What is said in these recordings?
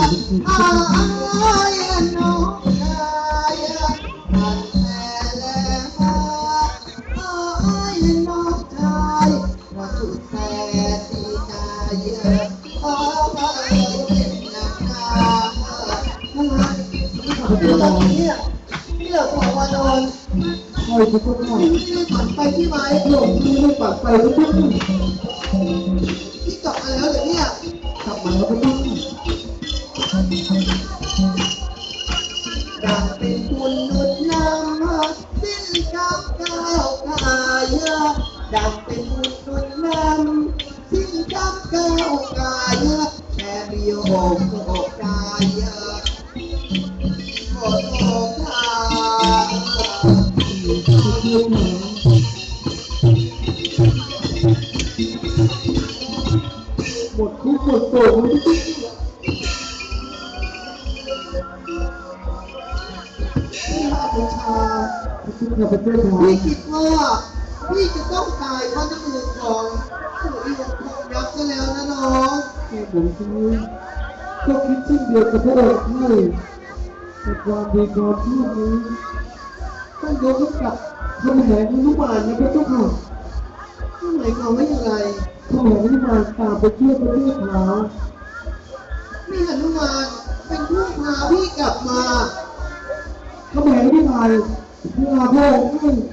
อายน้องชายผ่านแม่แล้วอายน้องชายว่าสุดแสนดีใจขอพระเอ๋ยเป็นนางนาทั้งนั้นที่เราเนี่ยที่เราขอวานรจะพูดว่าที่ไม่ฝันไปที่ไหมหลงที่ไม่ปากไปก็ต้ที่กลับมาแล้วเหรอเนี่ยกลับมาแล้ว กรรมก้าวกายอยากเป็นบุญหนุ นนำสิ้นกรรมก้าวกายแค่มีโอกโอกายขอโอกาสเที่ยวหาหมดคุกหมดโต่งไม่ได้ที่ราชาข้าพเจ้าทพี่คิดว่าพี่จะต้องตายเพราะน้ำมือของผู้อีวงทองยักษ์ซะแล้วนะน้องให้ผมซื้อก็คิดเช่นเดียวกับพระองค์ให้แต่ความดีความชั่วนี้ต้องยกให้กับคำแหงนุมานนะพระเจ้าค่ะหมายความว่าอย่างไรคำแหงนุมานตามไปเที่ยวประเทศลาวนี่หนุมานเป็นผู้พาพี่กลับมา คำแหงที่ไทยเพื่อพระองค์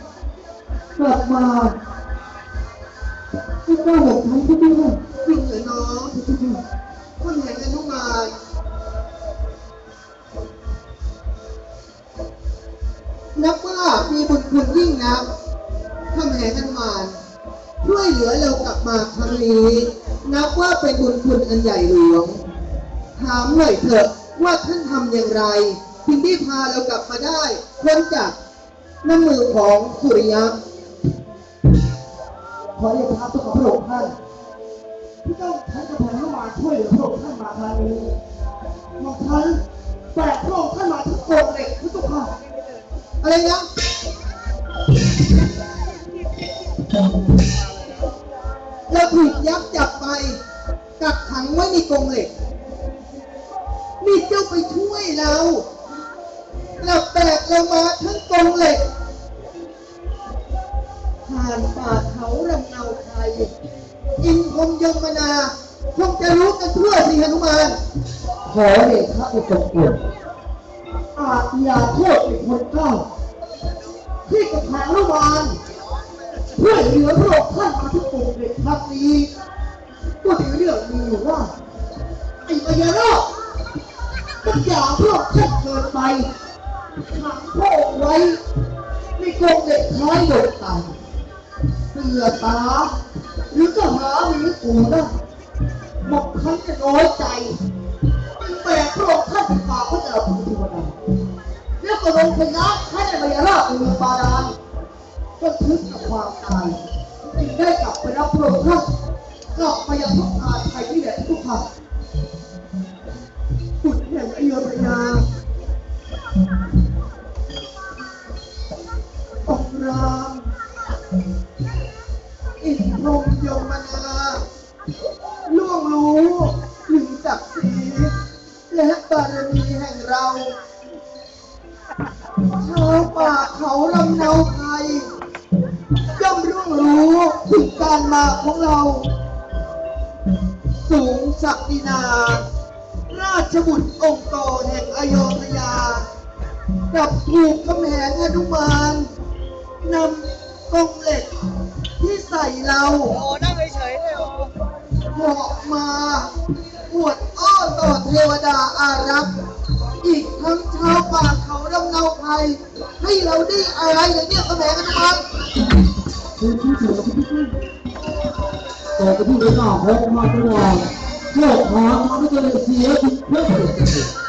กลับมาให้ก้าวหกทั้งพระเจ้าค่ะจริงเหรอน้องพระเจ้าค่ะคนเห็นอนุมานนับว่ามีบุญคุณยิ่งนักข้าแห่งอนุมานช่วยเหลือเรากลับมาครั้งนี้ นับว่าเป็นบุญคุณอันใหญ่หลวง ถามหน่อยเถอะว่าท่านทำอย่างไร ถึงได้พาเรากลับมาได้พ้นจากน้ำมือของสุริยะขอเรียนท้าตัวขอพระองค์ท่านที่ต้องใช้กำแพงนุมาช่วยเหลือพระองค์ท่านมาครั้งนี้บางครั้งแบกพระองค์ท่านมาทั้งโกงเหล็กพระเจ้าอะไรนะเราถูกยักษ์จับไปกักขังไว้ในกรงเหล็กนี่เจ้าไปช่วยเรา เราแบกเรามาทั้งกรงเหล็ก ผ่านป่าเขาลำเนาไทยอินคมยมนาคงจะรู้กันทั่วสิหนุมานขอเดชะอุปกรณ์อาจอย่าโทษเป็นคนเก้าที่กำแพงนุมานเพื่อเหลือพระองค์ท่านมาทั้งโกงเหล็กครั้งนี้ก็มีเรื่องมีอยู่ว่าไอ้พญานาคมันอยาพวกท่านเกินไป ขังพระองค์ไว้ในกรงเหล็กคล้ายโดดต่ำเสือตาหรือก็หามีกูนะหมกครั้งจะน้อยใจจึงแบกพระองค์ท่านที่ฝากพระเจ้าภูเทวดาแล้วก็ลงพยาให้ในมายาราชเมืองบาดาลก็ถึงกับความตายจึงได้กลับไปรับพระองค์ท่านกลับไปยังทุกอาไทยที่แหลมทุกข์ รมีแห่งเราชาวป่าเขาลำเนาไทยย่อมร่วงรู้ถึงการมาของเรา สูงศักดินา ราชบุตรองค์โตแห่งอโยธยา กับถูกกำแหงอนุมานนำกรงเหล็กที่ใส่เราโอ้นั่งเฉยๆเลยโอ้เหาะมาอวด อ้อนต่อเทวดาอารักษ์อีกทั้งชาวป่าเขาลำเนาไทยให้เราได้อะไรอย่างเนี้ยกำแหงอนุมานคือที่เสือที่ที่ต่อไปที่เราหน้าหกมาตลอดโลกหามาไม่จะเลยเสียทุกเพื่อน